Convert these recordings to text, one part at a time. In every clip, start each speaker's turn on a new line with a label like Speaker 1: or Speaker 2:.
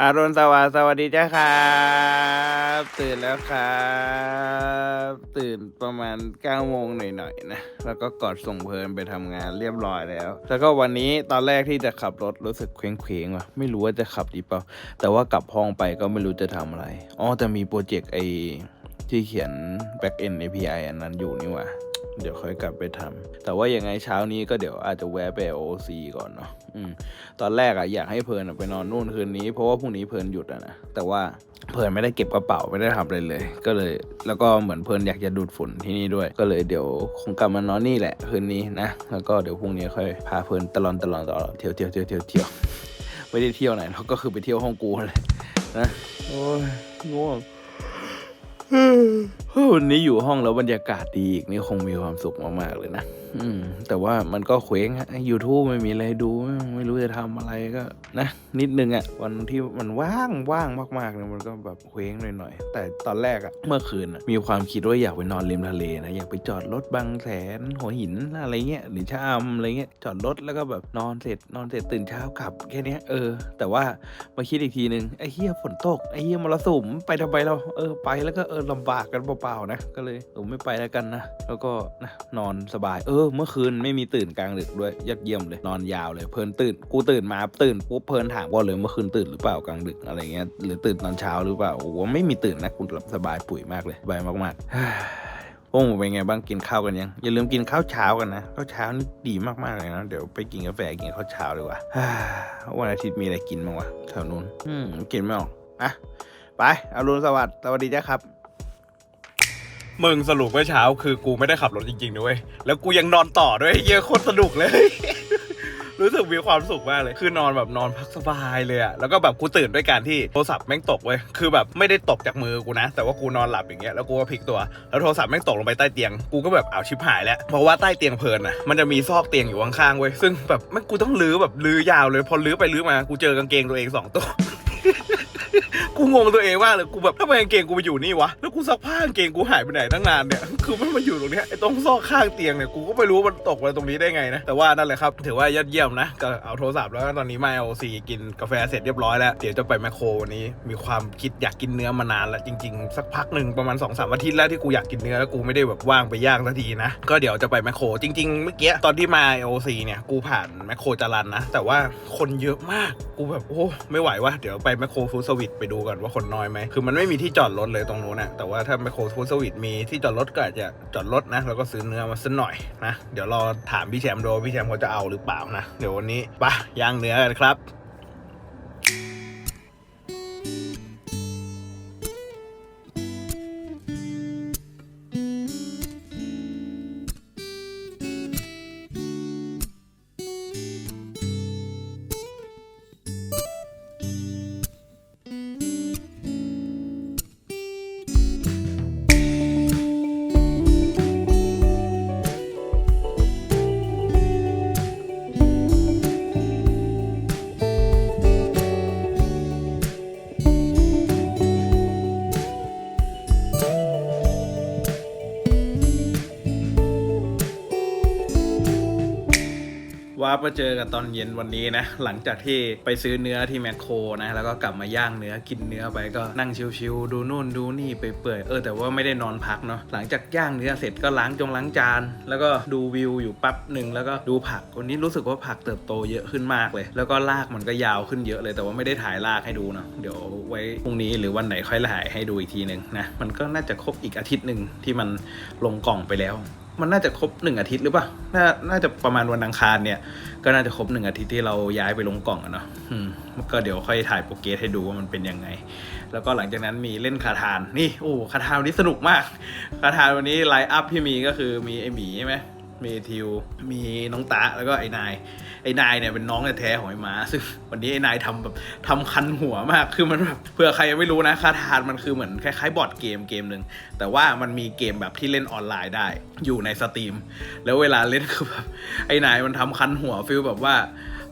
Speaker 1: อารุณสวัสดิ์สวัสดีจ้าครับตื่นแล้วครับ ตื่นประมาณ9โมงหน่อยๆนะ แล้วก็กอดส่งเพลินไปทำงานเรียบร้อยแล้ว แล้วก็วันนี้ตอนแรกที่จะขับรถรู้สึกเคว้งๆว่ะไม่รู้ว่าจะขับดีเปล่า แต่ว่ากลับห้องไปก็ไม่รู้จะทำอะไรอ๋อแต่มีโปรเจกต์ไอที่เขียน back end API อันนั้นอยู่นี่ว่า เดี๋ยวค่อยกลับไปทำแต่ว่ายังไงเช้านี้ก็เดี๋ยวอาจจะแวะไป OC ก่อนเนาะอืมตอนแรกอะอยากให้เพลินไปนอนนู่นคืนนี้เพราะว่าพรุ่งนี้เพลินหยุดอะนะแต่ว่าเพลินไม่ได้เก็บกระเป๋าไม่ได้ทำอะไรเลย ก็เลย แล้วก็เหมือนเพลินอยากจะดูดฝุ่นที่นี่ด้วย ก็เลยเดี๋ยวคงกลับมานอนนี่แหละคืนนี้นะแล้วก็เดี๋ยวพรุ่งนี้ค่อยพาเพลินตลอนตลอนตลอนเที่ยวเที่ยวเที่ยวเที่ยวเที่ยวไม่ได้เที่ยวไหนเราก็คือไปเที่ยวห้องกูเลยนะโอ้ยง่วง วันนี้อยู่ห้องแล้วบรรยากาศดีอีกนี่คงมีความสุขมากๆเลยนะ อืม แต่ว่ามันก็เคว้งอะยูทูบไม่มีอะไรดูไม่รู้จะทำอะไรก็นะนิดนึงอะวันที่มันว่างว่างมากๆเนี่ยมันก็แบบเคว้งหน่อยๆแต่ตอนแรกอะเมื่อคืนอะมีความคิดว่าอยากไปนอนริมทะเลนะอยากไปจอดรถบางแสนหัวหินอะไรเงี้ยหรือชะอำอะไรเงี้ยจอดรถแล้วก็แบบนอนเสร็จนอนเสร็จตื่นเช้ากลับแค่นี้เออ แต่ว่ามาคิดอีกทีนึงไอ้เหี้ยฝนตกไอ้เหี้ยมรสุมไปทำไมเราเออไปแล้วก็เออลำบากกันเปล่าๆนะก็เลยเออไม่ไปแล้วกันนะแล้วก็นะนอนสบาย เออเมื่อคืนไม่มีตื่นกลางดึกด้วยยอดเยี่ยมเลยนอนยาวเลยเพลินตื่นกูตื่นมาตื่นปุ๊บเพลินถามว่าเลยเมื่อคืนตื่นหรือเปล่ากลางดึกอะไรเงี้ยหรือตื่นตอนเช้าหรือเปล่าโอ้โหไม่มีตื่นนะกูหลับสบายปุ๋ยมากเลยสบายมากๆพวกหมูเป็นไงบ้างกินข้าวกันยัง อย่าลืมกินข้าวเช้ากันนะข้าวเช้านี่ดีมากๆเลยนะเดี๋ยวไปกินกาแฟกินข้าวเช้าดีกว่าวันอาทิตย์มีอะไรกินบ้างวะแถวนู้นอืมกินไม่ออกอะไปอรุณสวัสดิ์สวัสดีจ้าครับ
Speaker 2: มึงสรุปเมื่อเช้าคือกูไม่ได้ขับรถจริงๆด้วยแล้วกูยังนอนต่อด้วยเหี้ยอะโคตรสนุกเลย รู้สึกมีความสุขมากเลย คือนอนแบบนอนพักสบายเลยอะแล้วก็แบบกูตื่นด้วยการที่โทรศัพท์แม่งตกเว้ย คือแบบไม่ได้ตกจากมือกูนะ แต่ว่ากูนอนหลับอย่างเงี้ย แล้วกูก็พลิกตัว แล้วโทรศัพท์แม่งตกลงไปใต้เตียง กูก็แบบอ้าวชิบหายแล้ว เพราะว่าใต้เตียงเพลินอะมันจะมีซอกเตียงอยู่ข้างๆเว้ย ซึ่งแบบแม่งกูต้องลื้อแบบลื้อยาวเลย พอลื้อไปลื้อมา กูเจอกางเกงตัวเองสองตัว กูงงตัวเองมาเลยกูแบบทำไมกางเกงกูไปอยู่นี่วะแล้วกูซักผ้ากางเกงกูหายไปไหนตั้งนานเนี่ยคือมันมาอยู่ตรงนี้ไอ้ตรงซอกข้างเตียงเนี่ยกูก็ไม่รู้ว่ามันตกมาตรงนี้ได้ไงนะแต่ว่านั่นแหละครับถือว่ายอดเยี่ยมนะก็เอาโทรศัพท์แล้วตอนนี้มาเอาซีกินกาแฟเสร็จเรียบร้อยแล้วเดี๋ยวจะไปแมคโครวันนี้มีความคิดอยากกินเนื้อมานานแล้วจริงๆ สักพักหนึ่งประมาณ2อสามอาทิตย์แล้วที่กูอยากกินเนื้อแล้วกูไม่ได้แบบว่างไปย่างสักทีนะก็เดี๋ยวจะไปแมคโครจริงๆเมื่อกี้ตอนที่มาโอซีเนี่ยกูผ่านแมคโครจารันนะแต่ว่าคนเยอะมากกูแบบโอ้ไม่ไหววะเดี๋ยวไปแมคโครฟูสวิตไปดูกันว่าคนน้อยไหมคือมันไม่มีที่จอดรถเลยตรงนู้นนะแต่ว่าถ้าไมโครฟูดสวิตมีที่จอดรถก็อาจจะจอดรถนะแล้วก็ซื้อเนื้อมาสักหน่อยนะเดี๋ยวรอถามพี่แชมป์ดูพี่แชมป์เขาจะเอาหรือเปล่านะเดี๋ยววันนี้ไปย่างเนื้อกันครับ
Speaker 1: ว่ามาเจอกันตอนเย็นวันนี้นะ หลังจากที่ไปซื้อเนื้อที่แมคโครนะแล้วก็กลับมาย่างเนื้อกินเนื้อไปก็นั่งชิวๆดูนู่นดูนี่ไปเปื่อยเออแต่ว่าไม่ได้นอนพักเนาะหลังจากย่างเนื้อเสร็จก็ล้างจงล้างจาน แล้วก็ดูวิวอยู่แปั๊บหนึ่งแล้วก็ดูผักวันนี้รู้สึกว่าผักเติบโตเยอะขึ้นมากเลย แล้วก็รากมันก็ยาวขึ้นเยอะเลย แต่ว่าไม่ได้ถ่ายรากให้ดูเนาะเดี๋ยวไว้พรุ่งนี้หรือวันไหนค่อยถ่ายให้ดูอีกทีหนึ่งนะมันก็น่าจะครบอีกอาทิตย์หนึ่งที่มันลงกล่องไปแล้ว มันน่าจะครบหนึ่งอาทิตย์หรือเปล่าน่าน่าจะประมาณวันอังคารเนี่ย ก็น่าจะครบหนึ่งอาทิตย์ที่เราย้ายไปลงกล่องอะเนาะอืมก็เดี๋ยวค่อยถ่ายโปรเกรสให้ดูว่ามันเป็นยังไง แล้วก็หลังจากนั้นมีเล่นคาทาน นี่โอ้คาทานวันนี้สนุกมาก คาทานวันนี้ไลน์อัพที่มีก็คือมีไอหมีใช่ไหม มีทิว มีน้องตาแล้วก็ไอ้นาย ไอ้นายเนี่ยเป็นน้องแท้ของไอ้มาซึ่งวันนี้ไอ้นายทำแบบทำคันหัวมาก คือมันแบบเผื่อใครไม่รู้นะคาทานมันคือเหมือนคล้ายๆบอร์ดเกมเกมหนึ่ง แต่ว่ามันมีเกมแบบที่เล่นออนไลน์ได้ อยู่ในสตรีม แล้วเวลาเล่นคือแบบไอ้นายมันทำคันหัวฟิลแบบว่า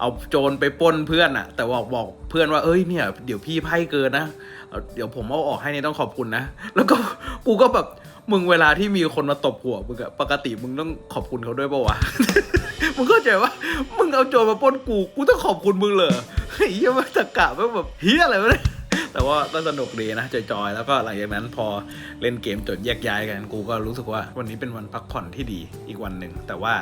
Speaker 1: เอาโจรไปปล้นเพื่อนอะแต่บอกบอกเพื่อนว่าเอ้ยเนี่ย เดี๋ยวพี่ไพ่เกินนะเเดี๋ยวผมเอาออกให้เนี่ยต้องขอบคุณนะ แล้วก็กูก็แบบ มึงเวลาที่มีคนมาตบหัวมึงอะปกติมึงต้องขอบคุณเขาด้วยปะวะ มึงเข้าใจว่ามึงเอาโจรมาปล้นกู กูต้องขอบคุณมึงเลยเฮียมันตะกะมันแบบเฮียอะไรวะเนี่ยแต่ว่าก็สนุกดีนะจอยๆ แล้วก็หลังจากนั้นพอเล่นเกมจดแยกย้ายกันกูก็รู้สึกว่าวันนี้เป็นวันพักผ่อนที่ดีอีกวันหนึ่ง แต่ว่า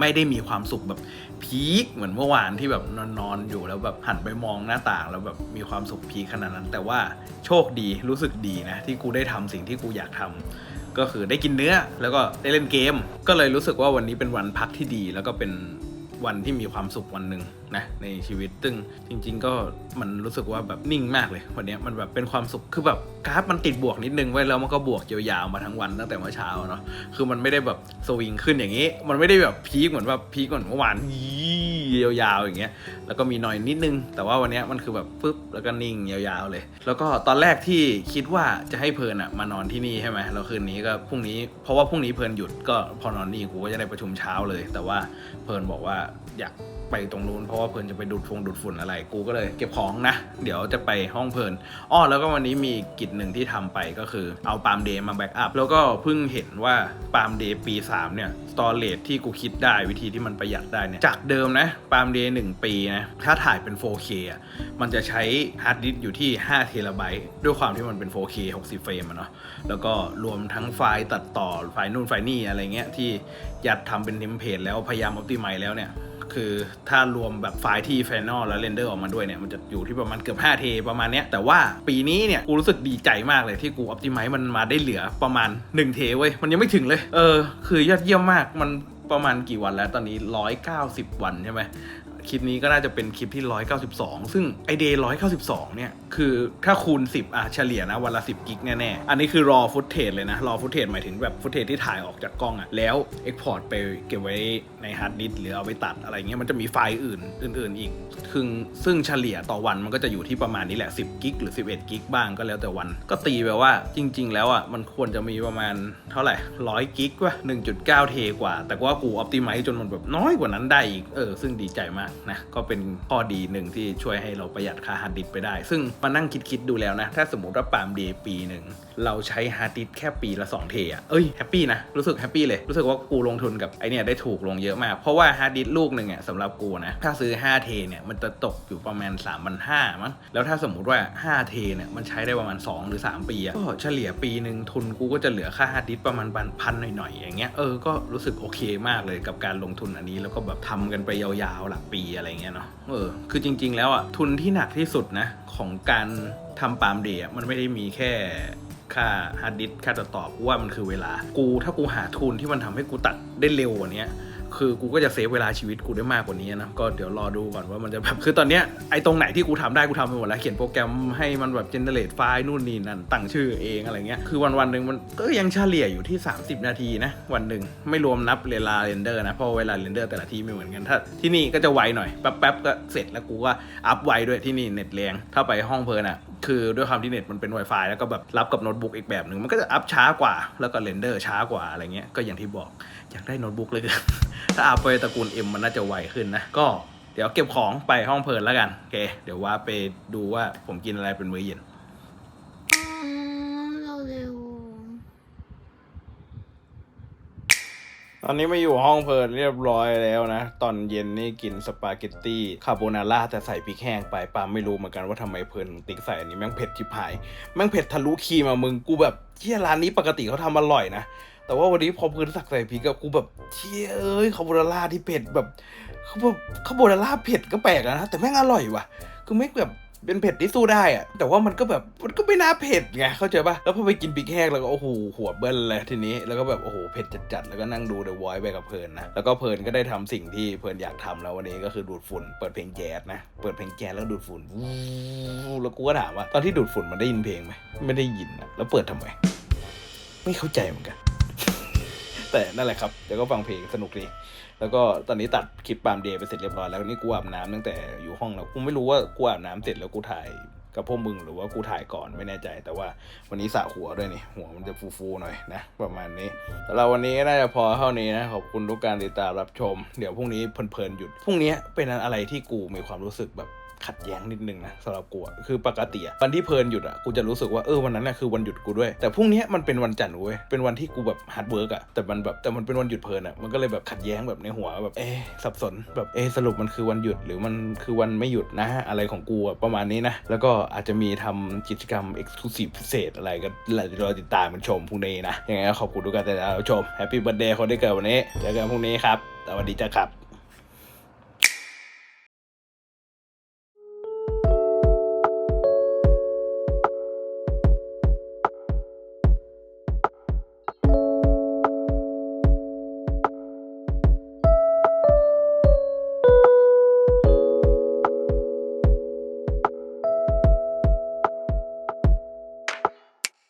Speaker 1: ไม่ได้มีความสุขแบบพีคเหมือนเมื่อวานที่แบบนอนๆอยู่แล้วแบบหันไปมองหน้าต่างแล้วแบบมีความสุขพีคขนาดนั้น แต่ว่าโชคดีรู้สึกดีนะที่กูได้ทำสิ่งที่กูอยากทำ ก็คือได้กินเนื้อแล้วก็ได้เล่นเกม ก็เลยรู้สึกว่าวันนี้เป็นวันพักที่ดี แล้วก็เป็นวันที่มีความสุขวันหนึ่ง นะในชีวิตซึ่งจริง ๆ ก็มันรู้สึกว่าแบบนิ่งมากเลยวันนี้มันแบบเป็นความสุขคือแบบกราฟมันติดบวกนิดนึงไว้แล้วมันก็บวกยาวๆมาทั้งวันตั้งแต่เมื่อเช้าเนาะคือมันไม่ได้แบบสวิงขึ้นอย่างนี้ มันไม่ได้แบบพีคเหมือนแบบพีคเหมือนเมื่อวานยี่ยาวๆอย่างเงี้ยแล้วก็มีหน่อยนิดนึง แต่ว่าวันนี้มันคือแบบปึ๊บแล้วก็นิ่งยาวๆเลย แล้วก็ตอนแรกที่คิดว่าจะให้เพลินอะมานอนที่นี่ใช่ไหมแล้วคืนนี้ก็พรุ่งนี้เพราะว่าพรุ่งนี้เพลินหยุดก็พอนอนนี่กูก็จะได้ประชุมเช้าเลย แต่ว่าเพลินบอกว่าอยาก ไปตรงนู้นเพราะว่าเพลินจะไปดูดฟงดูดฝุ่นอะไร กูก็เลยเก็บของนะ เดี๋ยวจะไปห้องเพลินอ้อแล้วก็วันนี้มีกิจหนึ่งที่ทำไปก็คือเอาปาล์มเดย์มาแบ็กอัพแล้วก็เพิ่งเห็นว่าปาล์มเดย์ปี 3 เนี่ยสตอเรจที่กูคิดได้วิธีที่มันประหยัดได้เนี่ยจากเดิมนะปาล์มเดย์หนึ่งปีนะถ้าถ่ายเป็น 4K อะมันจะใช้ฮาร์ดดิสก์อยู่ที่5เทราไบต์ด้วยความที่มันเป็น 4K 60 เฟรมอะเนาะแล้วก็รวมทั้งไฟล์ตัดต่อไฟล์นู่นไฟล์นี่อะไรเงี้ยที่ยัดทำเป็นเทมเพลตแล้วพยายามออ t ติ i z e แล้วเนี่ย คือถ้ารวมแบบไฟล์ที่ Final แล้วเรนเดอร์ออกมาด้วยเนี่ย มันจะอยู่ที่ประมาณเกือบ5เทประมาณเนี้ยแต่ว่าปีนี้เนี่ย กูรู้สึกดีใจมากเลยที่กูอ p ติไมซ์มันมาได้เหลือประมาณ1เทเว้ย มันยังไม่ถึงเลย เออ คือยอดเยี่ยมมากมันประมาณกี่วันแล้วตอนนี้ 190 วันใช่ไหม คลิปนี้ก็น่าจะเป็นคลิปที่ 192 ซึ่งไอเดย์192 เนี่ย คือถ้าคูณ 10 อะเฉลี่ยนะ วันละ 10 กิกแน่ ๆ อันนี้คือรอฟุตเทจเลยนะ รอฟุตเทจหมายถึงแบบฟุตเทจที่ถ่ายออกจากกล้องอะ แล้วเอ็กพอร์ตไปเก็บไว้ในฮาร์ดดิสหรือเอาไปตัดอะไรเงี้ยมันจะมีไฟล์อื่นอื่น ๆ อีกซึ่งซึ่งเฉลี่ยต่อวันมันก็จะอยู่ที่ประมาณนี้แหละ 10 กิกหรือ 11 กิกบ้างก็แล้วแต่วัน ก็ตีไปว่าจริง ๆ แล้วอะมันควรจะมีประมาณเท่าไหร่100กิกว่า1.9 เทกว่า แต่ว่ากูอ p ติ i z e จนมันแบบน้อยกว่านั้นได้อีกเออซึ่งดีใจมากนะก็เป็นข้อดีหนึ่งที่ช่วยให้เราประหยัดค่าฮาร์ดดิสก์ไปได้ ซึ่งมานั่งคิดๆดูแล้วนะ ถ้าสมมติว่าปาล์มเดย์ปีหนึ่งเราใช้ฮาร์ดดิสก์แค่ปีละ 2 เทอะเอ้ยแฮปปี้นะ รู้สึกแฮปปี้เลย รู้สึกว่ากูลงทุนกับไอเนี่ยได้ถูกลงเยอะมาก เพราะว่าฮาร์ดดิสก์ลูกหนึ่งอะสำหรับกูนะถ้าซื้อ 5 เทเนี่ยมันจะตกอยู่ประมาณ 3 5 0 0มั้งแล้วถ้าสมมติว่า 5 เทเนี่ยมันใช้ได้ประมาณ 2 หรือ 3 ปีอะก็เฉลี่ยปีหนึ่งทุนกูก็จะเหลือค่าฮาร์ดดิสประมาณพันหน่อยๆอย่างเงี้ยเออก็รู้สึกโอเคมากเลยกับการลงทุนอันนี้แล้วก็แบบทำกันไปยาวๆหลักปีอะไรเงี้ยเนาะเออคือจริง ๆ แล้วอะทุนที่หนักที่สุดนะของการทำปาล์มเดย์อะมันไม่ได้มีแค่ค่าฮาร์ดดิสค่าตัดต่อกูว่ามันคือเวลา กูถ้ากูหาทุนที่มันทำให้กูตัดได้เร็วกว่านี้ คือกูก็จะเซฟเวลาชีวิตกูได้มากกว่านี้นะ ก็เดี๋ยวรอดูก่อนว่ามันจะแบบ คือตอนเนี้ยไอ้ตรงไหนที่กูทำได้กูทำไปหมดแล้ว เขียนโปรแกรมให้มันแบบเจเนเรตไฟล์นู่นนี่นั่นตั้งชื่อเองอะไรเงี้ย คือวันวันหนึ่งมันก็ยังเฉลี่ยอยู่ที่ 30 นาทีนะ วันหนึ่งไม่รวมนับเวลาเรนเดอร์นะ เพราะเวลาเรนเดอร์แต่ละที่ไม่เหมือนกันถ้าที่นี่ก็จะไวหน่อยแป๊บๆก็เสร็จแล้วกูก็อัพไวด้วยที่นี่เน็ตแรงถ้าไปห้องเพลินอะ คือด้วยความที่เน็ตมันเป็น Wi-Fi แล้วก็แบบรับกับโน้ตบุ๊กอีกแบบหนึ่งมันก็จะอัพช้ากว่า แล้วก็เรนเดอร์ช้ากว่าอะไรเงี้ยก็อย่างที่บอกอยากได้โน้ตบุ๊กเลยกันถ้าอัพไปตระกูล M มันน่าจะไวขึ้นนะก็เดี๋ยวเก็บของไปห้องเพลินแล้วกันโอเค เดี๋ยวว่าไปดูว่าผมกินอะไรเป็นมื้อเย็น
Speaker 3: เราเร็ว
Speaker 1: ตอนนี้มาอยู่ห้องเพลินเรียบร้อยแล้วนะ ตอนเย็นนี่กินสปาเกตตี้คาโบนาร่าแต่ใส่พริกแห้งไปปาไม่รู้เหมือนกันว่าทำไมเพลินติ๊กใส่อันนี้แม่งเผ็ดชิบหาย แม่งเผ็ดทะลุครีมอะมึงกูแบบเที่ยร้านนี้ปกติเขาทำอร่อยนะ แต่ว่าวันนี้พอเพลินสักใส่พริกอะกูแบบเที่ยเอ้ยคาโบนาร่าที่เผ็ดแบบเขาแบบคาโบนาร่าเผ็ดก็แปลกนะแต่แม่งอร่อยว่ะคือไม่แบบ เป็นเผ็ดที่สู้ได้อะแต่ว่ามันก็แบบมันก็ไม่น่าเผ็ดไงเข้าใจปะแล้วพอไปกินพริกแห้งแล้วก็โอ้โหหัวเบิ้ลเลยทีนี้แล้วก็แบบโอ้โหเผ็ดจัดๆแล้วก็นั่งดูเดอะวอยไปกับเพลินนะแล้วก็เพลินก็ได้ทำสิ่งที่เพลินอยากทำแล้ววันนี้ก็คือดูดฝุ่น เปิดเพลงแจ๊สนะเปิดเพลงแจ๊สแล้วดูดฝุ่นวูแล้วกูก็ถามว่าตอนที่ดูดฝุ่นมันได้ยินเพลงไหมไม่ได้ยินนะแล้วเปิดทำไมไม่เข้าใจเหมือนกัน แต่นั่นแหละครับเดี๋ยวก็ฟังเพลงสนุกดีแล้วก็ตอนนี้ตัดคลิปปามเดย์ไปเสร็จเรียบร้อยแล้วนี่กูอาบน้ำตั้งแต่อยู่ห้องแล้วกูไม่รู้ว่ากูอาบน้ำเสร็จแล้วกูถ่ายกับพวกมึงหรือว่ากูถ่ายก่อนไม่แน่ใจ แต่ว่าวันนี้สระหัวด้วยนี่หัวมันจะฟูๆหน่อยนะ ประมาณนี้สำหรับวันนี้น่าจะพอเท่านี้นะขอบคุณทุกการติดตามรับชม เดี๋ยวพรุ่งนี้เพลินๆหยุดพรุ่งนี้เป็นอะไรที่กูมีความรู้สึกแบบ ขัดแย้งนิดนึงนะสำหรับกูคือปกติอะวันที่เพลินหยุดอะกูจะรู้สึกว่าเออวันนั้นน่ะคือวันหยุดกูด้วย แต่พรุ่งนี้มันเป็นวันจันทร์เว้ยเป็นวันที่กูแบบฮาร์ดเวิร์กอะแต่มันแบบแต่มันเป็นวันหยุดเพลินอะมันก็เลยแบบขัดแย้งแบบในหัวแบบเอ๊สับสนแบบเอ๊สรุปมันคือวันหยุดหรือมันคือวันไม่หยุดนะ อะไรของกูอะประมาณนี้นะแล้วก็อาจจะมีทำกิจกรรมเอ็กซ์คลูซีฟพิเศษอะไรก็รอติดตามมันชมพรุ่งนี้นะยังไงก็ขอบคุณทุกการติดตามชมแฮปปี้เบิร์ดเดย์คนที่เกิดวันนี้เจอกันพรุ่งนี้ครับสวัสดีจ้าครับ